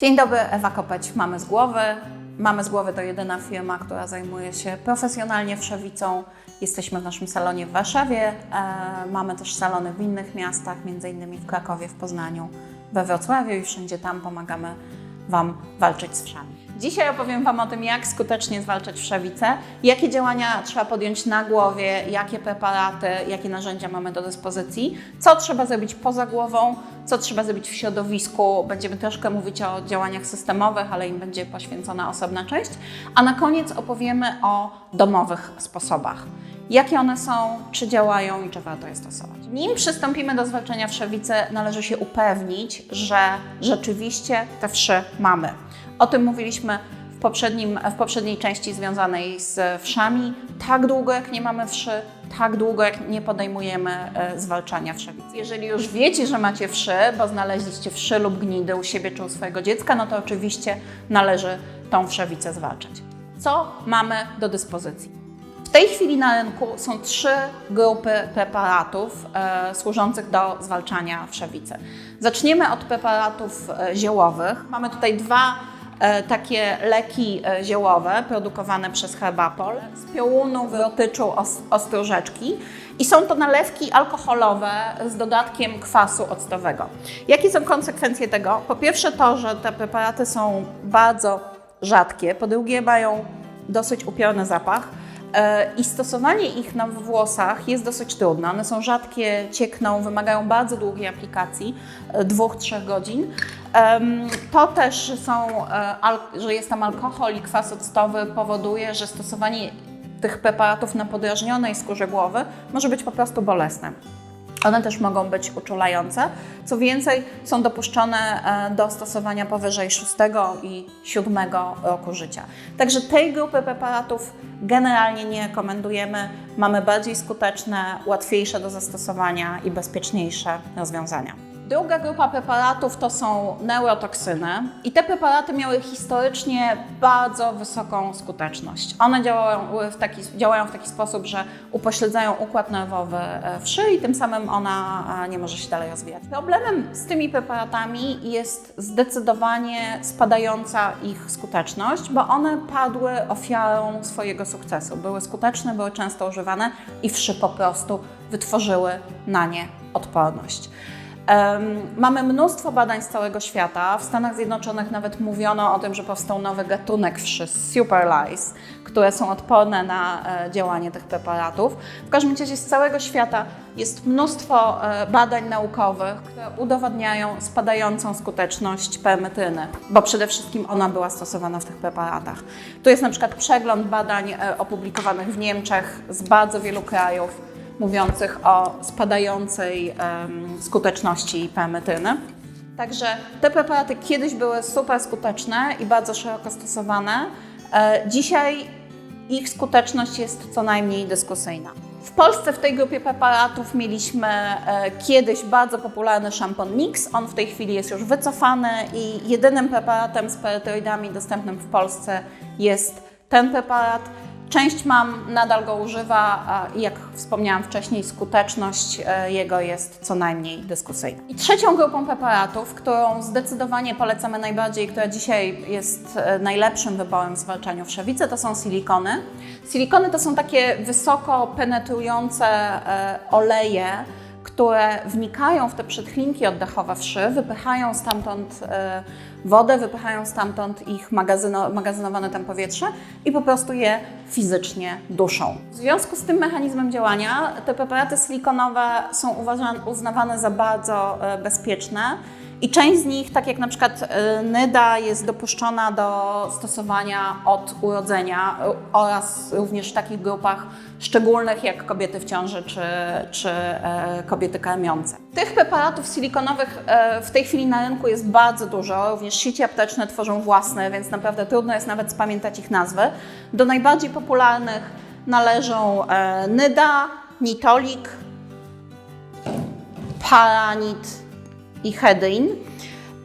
Dzień dobry, Ewa Kopeć, Mamy z Głowy. Mamy z Głowy to jedyna firma, która zajmuje się profesjonalnie wszewicą. Jesteśmy w naszym salonie w Warszawie. E, mamy też salony w innych miastach, m.in. w Krakowie, w Poznaniu, we Wrocławiu i wszędzie tam pomagamy Wam walczyć z wszami. Dzisiaj opowiem Wam o tym, jak skutecznie zwalczać wszewicę, jakie działania trzeba podjąć na głowie, jakie preparaty, jakie narzędzia mamy do dyspozycji, co trzeba zrobić poza głową, co trzeba zrobić w środowisku. Będziemy troszkę mówić o działaniach systemowych, ale im będzie poświęcona osobna część. A na koniec opowiemy o domowych sposobach. Jakie one są, czy działają i czy warto je stosować. Nim przystąpimy do zwalczania wszewicy, należy się upewnić, że rzeczywiście te wszy mamy. O tym mówiliśmy w, poprzednim, w poprzedniej części związanej z wszami. Tak długo jak nie mamy wszy, tak długo jak nie podejmujemy e, zwalczania wszewicy. Jeżeli już wiecie, że macie wszy, bo znaleźliście wszy lub gnidy u siebie czy u swojego dziecka, no to oczywiście należy tą wszewicę zwalczać. Co mamy do dyspozycji? W tej chwili na rynku są trzy grupy preparatów e, służących do zwalczania wszewicy. Zaczniemy od preparatów e, ziołowych. Mamy tutaj dwa e, takie leki e, ziołowe produkowane przez Herbapol z piołunu, wyrotyczu, os, ostrożeczki i są to nalewki alkoholowe z dodatkiem kwasu octowego. Jakie są konsekwencje tego? Po pierwsze to, że te preparaty są bardzo rzadkie, po drugie mają dosyć upiorny zapach. E, I stosowanie ich na włosach jest dosyć trudne. One są rzadkie, ciekną, wymagają bardzo długiej aplikacji, e, dwóch, trzech godzin. To też, są, e, że jest tam alkohol i kwas octowy powoduje, że stosowanie tych preparatów na podrażnionej skórze głowy może być po prostu bolesne. One też mogą być uczulające. Co więcej, są dopuszczone e, do stosowania powyżej 6 i 7 roku życia. Także tej grupy preparatów generalnie nie rekomendujemy. Mamy bardziej skuteczne, łatwiejsze do zastosowania i bezpieczniejsze rozwiązania. Druga grupa preparatów to są neurotoksyny i te preparaty miały historycznie bardzo wysoką skuteczność. One działają w taki, działają w taki sposób, że upośledzają układ nerwowy e, wszy i tym samym ona e, nie może się dalej rozwijać. Problemem z tymi preparatami jest zdecydowanie spadająca ich skuteczność, bo one padły ofiarą swojego sukcesu. Były skuteczne, były często używane i wszy po prostu wytworzyły na nie odporność. Mamy mnóstwo badań z całego świata. W Stanach Zjednoczonych nawet mówiono o tym, że powstał nowy gatunek wszy, super lice, które są odporne na e, działanie tych preparatów. W każdym razie z całego świata jest mnóstwo e, badań naukowych, które udowadniają spadającą skuteczność permetyny, bo przede wszystkim ona była stosowana w tych preparatach. Tu jest na przykład przegląd badań e, opublikowanych w Niemczech z bardzo wielu krajów mówiących o spadającej skuteczności permetyny. Także te preparaty kiedyś były super skuteczne i bardzo szeroko stosowane. E, dzisiaj ich skuteczność jest co najmniej dyskusyjna. W Polsce w tej grupie preparatów mieliśmy e, kiedyś bardzo popularny szampon Nix. On w tej chwili jest już wycofany i jedynym preparatem z perytoidami dostępnym w Polsce jest ten preparat. Część mam nadal go używa i jak wspomniałam wcześniej, skuteczność e, jego jest co najmniej dyskusyjna. I trzecią grupą preparatów, którą zdecydowanie polecamy najbardziej, która dzisiaj jest e, najlepszym wyborem w zwalczaniu wszewicy, to są silikony. Silikony to są takie wysoko penetrujące e, oleje, które wnikają w te przetchlinki oddechowe wszy, wypychają stamtąd wodę, wypychają stamtąd ich magazyno, magazynowane tam powietrze i po prostu je fizycznie duszą. W związku z tym mechanizmem działania te preparaty silikonowe są uważane, uznawane za bardzo e, bezpieczne. I część z nich, tak jak na przykład e, Nyda, jest dopuszczona do stosowania od urodzenia e, oraz również w takich grupach szczególnych jak kobiety w ciąży czy, czy kobiety karmiące. Tych preparatów silikonowych w tej chwili na rynku jest bardzo dużo. Również sieci apteczne tworzą własne, więc naprawdę trudno jest nawet spamiętać ich nazwy. Do najbardziej popularnych należą e, Nyda, Nitolik, Paranit i Hedyn.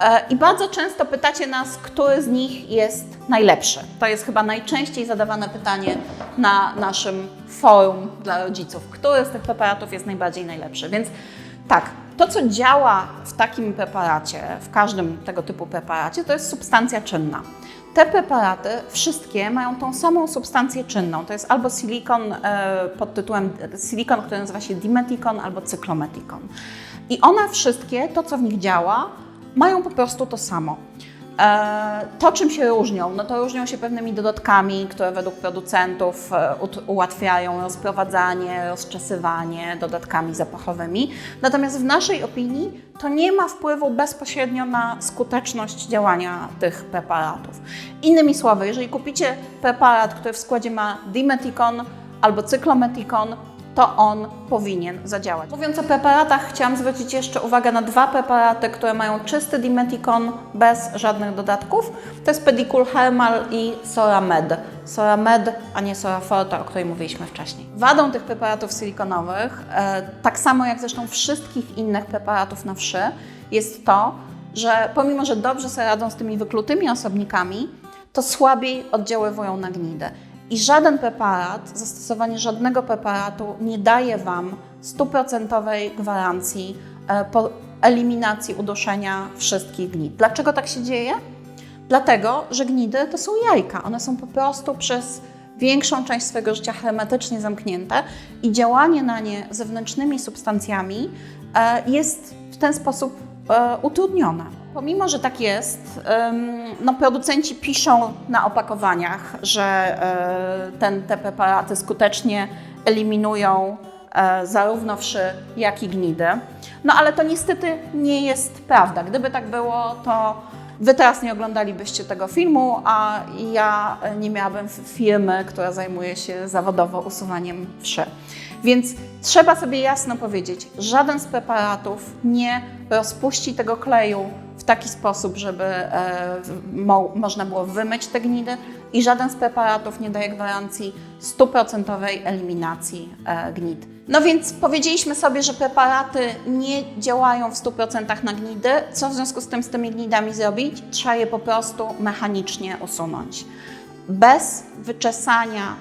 E, I bardzo często pytacie nas, który z nich jest najlepszy. To jest chyba najczęściej zadawane pytanie na naszym forum dla rodziców. Który z tych preparatów jest najbardziej najlepszy? Więc tak, To, co działa w takim preparacie, w każdym tego typu preparacie, to jest substancja czynna. Te preparaty wszystkie mają tą samą substancję czynną. To jest albo silikon e, pod tytułem silikon, który nazywa się dimetikon, albo cyklometikon. I one wszystkie, to co w nich działa, mają po prostu to samo. E, To, czym się różnią, no to różnią się pewnymi dodatkami, które według producentów e, ułatwiają rozprowadzanie, rozczesywanie dodatkami zapachowymi. Natomiast w naszej opinii to nie ma wpływu bezpośrednio na skuteczność działania tych preparatów. Innymi słowy, jeżeli kupicie preparat, który w składzie ma dimetikon albo cyklometikon, to on powinien zadziałać. Mówiąc o preparatach, chciałam zwrócić jeszcze uwagę na dwa preparaty, które mają czysty dimetikon bez żadnych dodatków. To jest Pedicul Hermal i Soramed. Soramed, a nie Soraforte, o której mówiliśmy wcześniej. Wadą tych preparatów silikonowych, e, tak samo jak zresztą wszystkich innych preparatów na wszy, jest to, że pomimo, że dobrze sobie radzą z tymi wyklutymi osobnikami, to słabiej oddziaływują na gnidę. I żaden preparat, zastosowanie żadnego preparatu nie daje Wam stuprocentowej gwarancji e, po eliminacji uduszenia wszystkich gnid. Dlaczego tak się dzieje? Dlatego, że gnidy to są jajka. One są po prostu przez większą część swojego życia hermetycznie zamknięte i działanie na nie zewnętrznymi substancjami e, jest w ten sposób utrudnione. Pomimo, że tak jest, no producenci piszą na opakowaniach, że e, ten, te preparaty skutecznie eliminują e, zarówno wszy, jak i gnidy. No ale to niestety nie jest prawda. Gdyby tak było, to Wy teraz nie oglądalibyście tego filmu, a ja nie miałabym firmy, która zajmuje się zawodowo usuwaniem wszy. Więc trzeba sobie jasno powiedzieć, żaden z preparatów nie rozpuści tego kleju w taki sposób, żeby e, mo można było wymyć te gnidy i żaden z preparatów nie daje gwarancji stuprocentowej eliminacji e, gnid. No więc powiedzieliśmy sobie, że preparaty nie działają w 100% na gnidy. Co w związku z tym z tymi gnidami zrobić? Trzeba je po prostu mechanicznie usunąć. Bez wyczesania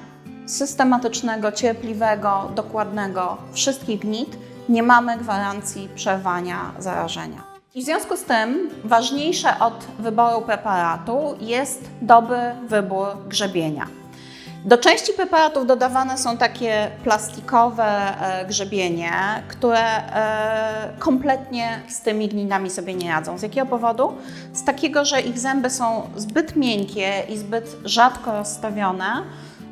systematycznego, cierpliwego, dokładnego wszystkich gnid nie mamy gwarancji przerwania zarażenia. I w związku z tym ważniejsze od wyboru preparatu jest dobry wybór grzebienia. Do części preparatów dodawane są takie plastikowe e, grzebienie, które e, kompletnie z tymi gninami sobie nie radzą. Z jakiego powodu? Z takiego, że ich zęby są zbyt miękkie i zbyt rzadko rozstawione,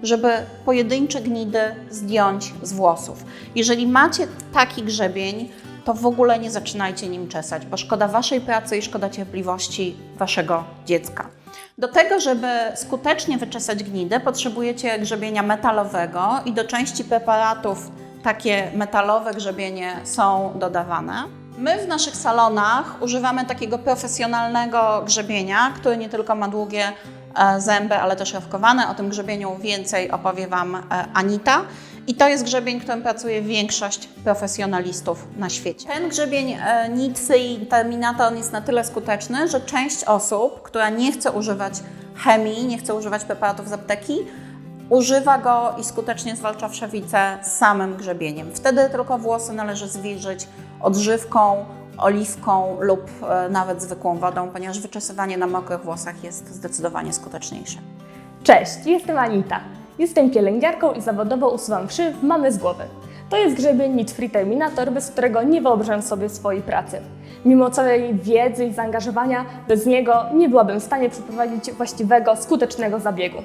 żeby pojedyncze gnidy zdjąć z włosów. Jeżeli macie taki grzebień, to w ogóle nie zaczynajcie nim czesać, bo szkoda Waszej pracy i szkoda cierpliwości Waszego dziecka. Do tego, żeby skutecznie wyczesać gnidy, potrzebujecie grzebienia metalowego i do części preparatów takie metalowe grzebienie są dodawane. My w naszych salonach używamy takiego profesjonalnego grzebienia, który nie tylko ma długie e, zęby, ale też rowkowane. O tym grzebieniu więcej opowie Wam e, Anita. I to jest grzebień, którym pracuje większość profesjonalistów na świecie. Ten grzebień e, Nitsy i Terminator on jest na tyle skuteczny, że część osób, która nie chce używać chemii, nie chce używać preparatów z apteki, używa go i skutecznie zwalcza wszewicę samym grzebieniem. Wtedy tylko włosy należy zwilżyć odżywką, oliwką lub e, nawet zwykłą wodą, ponieważ wyczesywanie na mokrych włosach jest zdecydowanie skuteczniejsze. Cześć, jestem Anita. Jestem pielęgniarką i zawodowo usuwam wszy w mamy z głowy. To jest grzebień Need Free Terminator, bez którego nie wyobrażam sobie swojej pracy. Mimo całej wiedzy i zaangażowania, bez niego nie byłabym w stanie przeprowadzić właściwego, skutecznego zabiegu.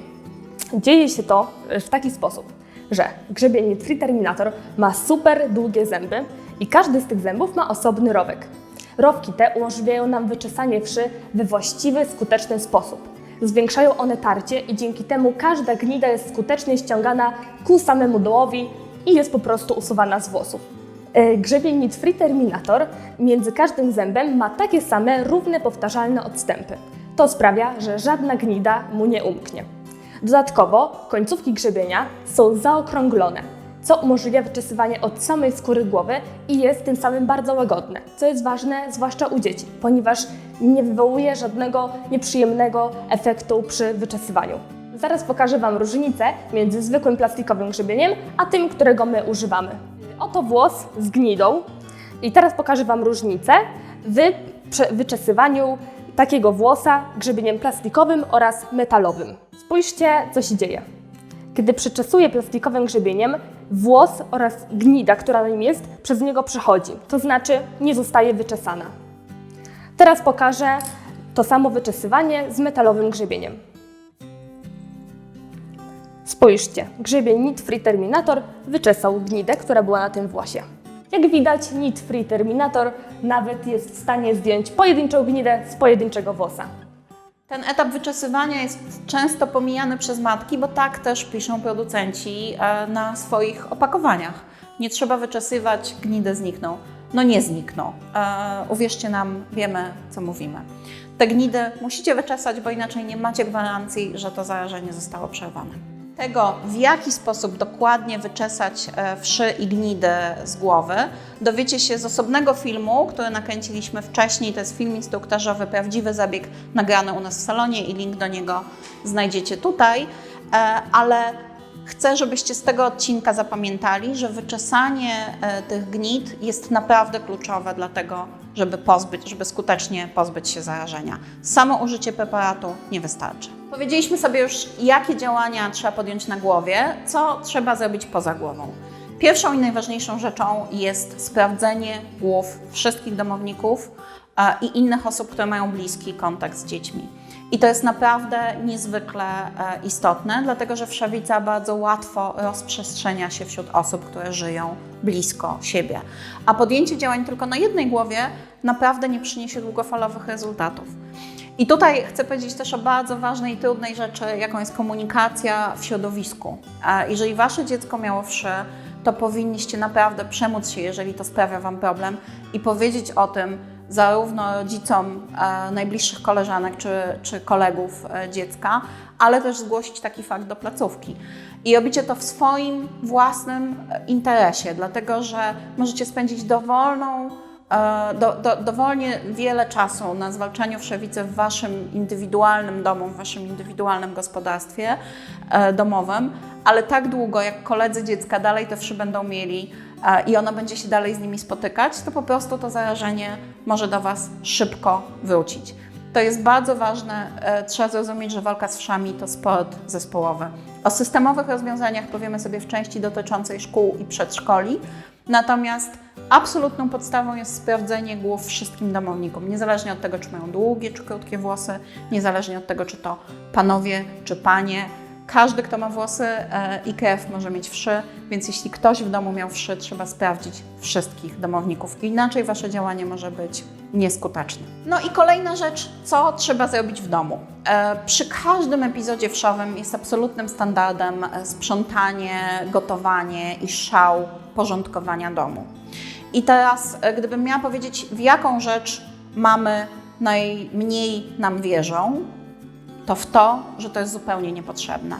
Dzieje się to w taki sposób, że grzebień Need Free Terminator ma super długie zęby i każdy z tych zębów ma osobny rowek. Rowki te umożliwiają nam wyczesanie wszy we właściwy, skuteczny sposób. Zwiększają one tarcie i dzięki temu każda gnida jest skutecznie ściągana ku samemu dołowi i jest po prostu usuwana z włosów. E, Grzebień Free Terminator między każdym zębem ma takie same, równe, powtarzalne odstępy. To sprawia, że żadna gnida mu nie umknie. Dodatkowo końcówki grzebienia są zaokrąglone, co umożliwia wyczesywanie od samej skóry głowy i jest tym samym bardzo łagodne, co jest ważne zwłaszcza u dzieci, ponieważ nie wywołuje żadnego nieprzyjemnego efektu przy wyczesywaniu. Zaraz pokażę Wam różnicę między zwykłym plastikowym grzebieniem, a tym, którego my używamy. Oto włos z gnidą I teraz pokażę Wam różnicę w wyczesywaniu takiego włosa grzebieniem plastikowym oraz metalowym. Spójrzcie, co się dzieje. Kiedy przeczesuję plastikowym grzebieniem, włos oraz gnida, która na nim jest, przez niego przechodzi, to znaczy nie zostaje wyczesana. Teraz pokażę to samo wyczesywanie z metalowym grzebieniem. Spójrzcie, grzebień Knit Free Terminator wyczesał gnidę, która była na tym włosie. Jak widać, Knit Free Terminator nawet jest w stanie zdjąć pojedynczą gnidę z pojedynczego włosa. Ten etap wyczesywania jest często pomijany przez matki, bo tak też piszą producenci e, na swoich opakowaniach. Nie trzeba wyczesywać, gnidy znikną. No nie znikną. E, Uwierzcie nam, wiemy, co mówimy. Te gnidy musicie wyczesać, bo inaczej nie macie gwarancji, że to zarażenie zostało przerwane. Tego, w jaki sposób dokładnie wyczesać e, wszy i gnidy z głowy, dowiecie się z osobnego filmu, który nakręciliśmy wcześniej. To jest film instruktażowy, prawdziwy zabieg nagrany u nas w salonie i link do niego znajdziecie tutaj. E, Ale chcę, żebyście z tego odcinka zapamiętali, że wyczesanie e, tych gnid jest naprawdę kluczowe dla tego, żeby pozbyć, żeby skutecznie pozbyć się zarażenia. Samo użycie preparatu nie wystarczy. Powiedzieliśmy sobie już, jakie działania trzeba podjąć na głowie, co trzeba zrobić poza głową. Pierwszą i najważniejszą rzeczą jest sprawdzenie głów wszystkich domowników e, i innych osób, które mają bliski kontakt z dziećmi. I to jest naprawdę niezwykle e, istotne, dlatego że wszawica bardzo łatwo rozprzestrzenia się wśród osób, które żyją blisko siebie. A podjęcie działań tylko na jednej głowie naprawdę nie przyniesie długofalowych rezultatów. I tutaj chcę powiedzieć też o bardzo ważnej i trudnej rzeczy, jaką jest komunikacja w środowisku. E, Jeżeli Wasze dziecko miało wszy, to powinniście naprawdę przemóc się, jeżeli to sprawia Wam problem i powiedzieć o tym zarówno rodzicom e, najbliższych koleżanek czy, czy kolegów e, dziecka, ale też zgłosić taki fakt do placówki. I robicie to w swoim własnym e, interesie, dlatego że możecie spędzić dowolną do, do, dowolnie wiele czasu na zwalczaniu wszewicy w Waszym indywidualnym domu, w Waszym indywidualnym gospodarstwie e, domowym, ale tak długo, jak koledzy dziecka dalej te wszy będą mieli e, i ona będzie się dalej z nimi spotykać, to po prostu to zarażenie może do Was szybko wrócić. To jest bardzo ważne. E, Trzeba zrozumieć, że walka z wszami to sport zespołowy. O systemowych rozwiązaniach powiemy sobie w części dotyczącej szkół i przedszkoli. Natomiast absolutną podstawą jest sprawdzenie głów wszystkim domownikom, niezależnie od tego, czy mają długie czy krótkie włosy, niezależnie od tego, czy to panowie czy panie. Każdy, kto ma włosy e, i krew, może mieć wszy, więc jeśli ktoś w domu miał wszy, trzeba sprawdzić wszystkich domowników. Inaczej wasze działanie może być nieskuteczne. No i kolejna rzecz, co trzeba zrobić w domu. E, Przy każdym epizodzie wszowym jest absolutnym standardem e, sprzątanie, gotowanie i szał porządkowania domu. I teraz, e, gdybym miała powiedzieć, w jaką rzecz mamy najmniej nam wierzą, to w to, że to jest zupełnie niepotrzebne.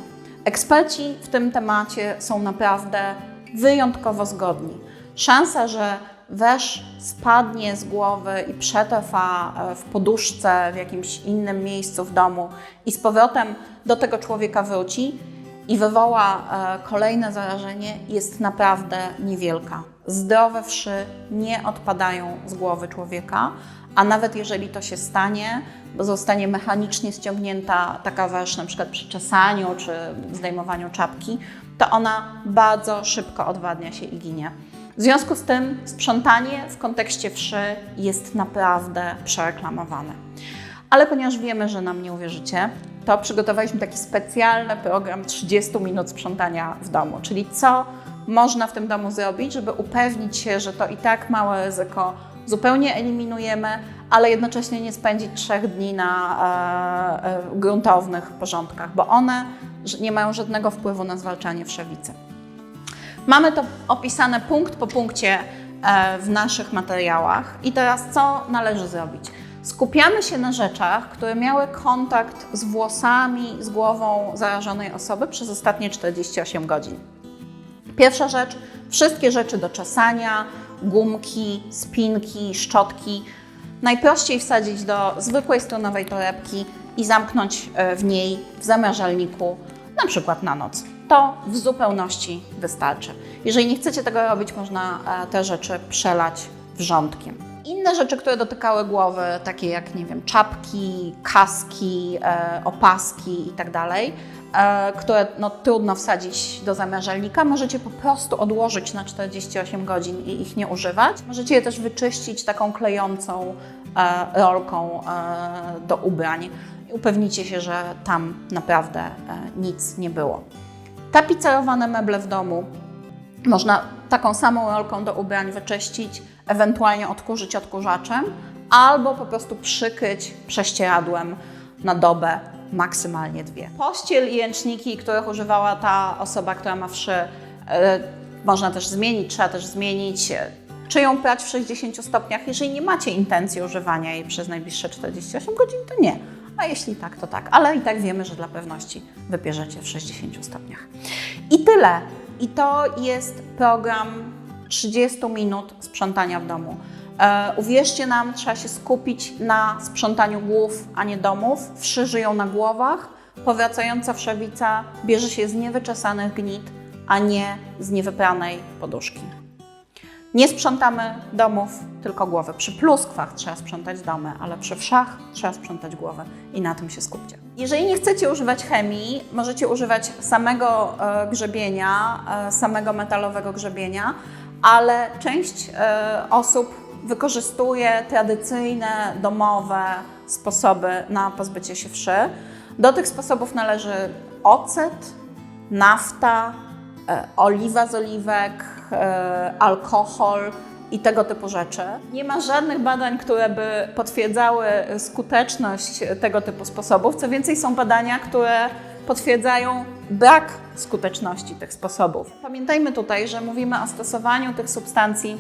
Eksperci w tym temacie są naprawdę wyjątkowo zgodni. Szansa, że wesz spadnie z głowy i przetrwa e, w poduszce w jakimś innym miejscu w domu i z powrotem do tego człowieka wróci i wywoła e, kolejne zarażenie, jest naprawdę niewielka. Zdrowe wszy nie odpadają z głowy człowieka, a nawet jeżeli to się stanie, bo zostanie mechanicznie ściągnięta taka wesz, na przykład przy czesaniu czy zdejmowaniu czapki, to ona bardzo szybko odwadnia się i ginie. W związku z tym sprzątanie w kontekście wszy jest naprawdę przereklamowane. Ale ponieważ wiemy, że nam nie uwierzycie, to przygotowaliśmy taki specjalny program 30 minut sprzątania w domu, czyli co można w tym domu zrobić, żeby upewnić się, że to i tak małe ryzyko zupełnie eliminujemy, ale jednocześnie nie spędzić trzech dni na e, e, gruntownych porządkach, bo one nie mają żadnego wpływu na zwalczanie wszewicy. Mamy to opisane punkt po punkcie e, w naszych materiałach. I teraz co należy zrobić? Skupiamy się na rzeczach, które miały kontakt z włosami, z głową zarażonej osoby przez ostatnie 48 godzin. Pierwsza rzecz, wszystkie rzeczy do czesania, gumki, spinki, szczotki. Najprościej wsadzić do zwykłej strunowej torebki i zamknąć e, w niej w zamrażalniku, na przykład na noc. To w zupełności wystarczy. Jeżeli nie chcecie tego robić, można e, te rzeczy przelać wrzątkiem. Inne rzeczy, które dotykały głowy, takie jak, nie wiem, czapki, kaski, e, opaski i tak dalej, e, które no, trudno wsadzić do zamrażalnika, możecie po prostu odłożyć na 48 godzin i ich nie używać. Możecie je też wyczyścić taką klejącą e, rolką e, do ubrań i upewnicie się, że tam naprawdę e, nic nie było. Tapicerowane meble w domu można taką samą rolką do ubrań wyczyścić, ewentualnie odkurzyć odkurzaczem, albo po prostu przykryć prześcieradłem na dobę, maksymalnie dwie. Pościel i ręczniki, których używała ta osoba, która ma wszy, e, można też zmienić, trzeba też zmienić. e, Czy ją prać w 60 stopniach? Jeżeli nie macie intencji używania jej przez najbliższe 48 godzin, to nie. A jeśli tak, to tak. Ale i tak wiemy, że dla pewności wybierzecie w 60 stopniach. I tyle. I to jest program 30 minut sprzątania w domu. E, uwierzcie nam, trzeba się skupić na sprzątaniu głów, a nie domów. Wszy żyją na głowach. Powracająca wszewica bierze się z niewyczesanych gnit, a nie z niewypranej poduszki. Nie sprzątamy domów, tylko głowy. Przy pluskwach trzeba sprzątać domy, ale przy wszach trzeba sprzątać głowę i na tym się skupcie. Jeżeli nie chcecie używać chemii, możecie używać samego e, grzebienia, e, samego metalowego grzebienia, ale część e, osób wykorzystuje tradycyjne, domowe sposoby na pozbycie się wszy. Do tych sposobów należy ocet, nafta, oliwa z oliwek, e, alkohol i tego typu rzeczy. Nie ma żadnych badań, które by potwierdzały skuteczność tego typu sposobów. Co więcej, są badania, które potwierdzają brak skuteczności tych sposobów. Pamiętajmy tutaj, że mówimy o stosowaniu tych substancji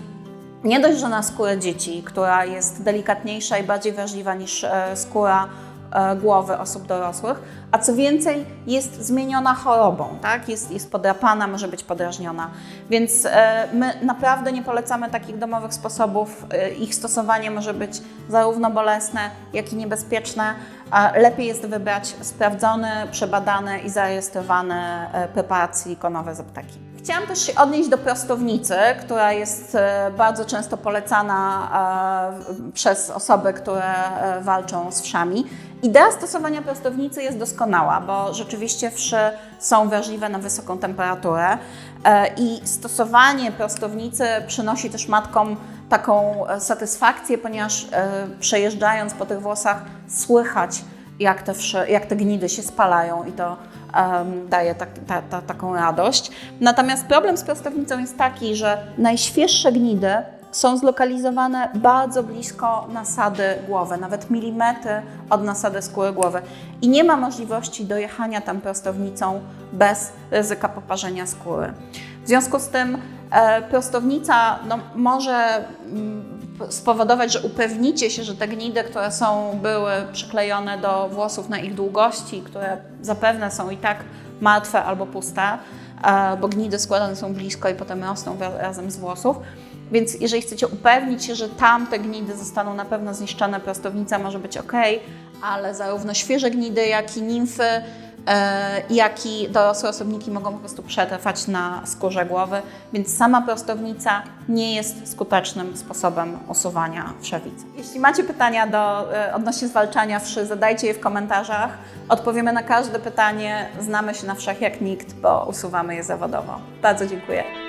nie dość, że na skórę dzieci, która jest delikatniejsza i bardziej wrażliwa niż e, skóra e, głowy osób dorosłych, a co więcej, jest zmieniona chorobą, tak? jest, jest podrapana, może być podrażniona. Więc e, my naprawdę nie polecamy takich domowych sposobów. E, Ich stosowanie może być zarówno bolesne, jak i niebezpieczne. Lepiej jest wybrać sprawdzony, przebadany i zarejestrowany e, preparat silikonowy z apteki. Chciałam też się odnieść do prostownicy, która jest e, bardzo często polecana e, przez osoby, które e, walczą z wszami. Idea stosowania prostownicy jest doskonała, bo rzeczywiście wszy są wrażliwe na wysoką temperaturę i stosowanie prostownicy przynosi też matkom taką satysfakcję, ponieważ przejeżdżając po tych włosach słychać, jak te, wszy, jak te gnidy się spalają i to daje tak, ta, ta, taką radość. Natomiast problem z prostownicą jest taki, że najświeższe gnidy są zlokalizowane bardzo blisko nasady głowy, nawet milimetry od nasady skóry głowy. I nie ma możliwości dojechania tam prostownicą bez ryzyka poparzenia skóry. W związku z tym e, prostownica no, może mm, spowodować, że upewnicie się, że te gnidy, które są, były przyklejone do włosów na ich długości, które zapewne są i tak martwe albo puste, e, bo gnidy składane są blisko i potem rosną razem z włosów. Więc jeżeli chcecie upewnić się, że tam te gnidy zostaną na pewno zniszczone, prostownica może być ok, ale zarówno świeże gnidy, jak i nimfy, jak i dorosłe osobniki mogą po prostu przetrwać na skórze głowy, więc sama prostownica nie jest skutecznym sposobem usuwania wszewicy. Jeśli macie pytania do, e, odnośnie zwalczania wszy, zadajcie je w komentarzach. Odpowiemy na każde pytanie. Znamy się na wszech jak nikt, bo usuwamy je zawodowo. Bardzo dziękuję.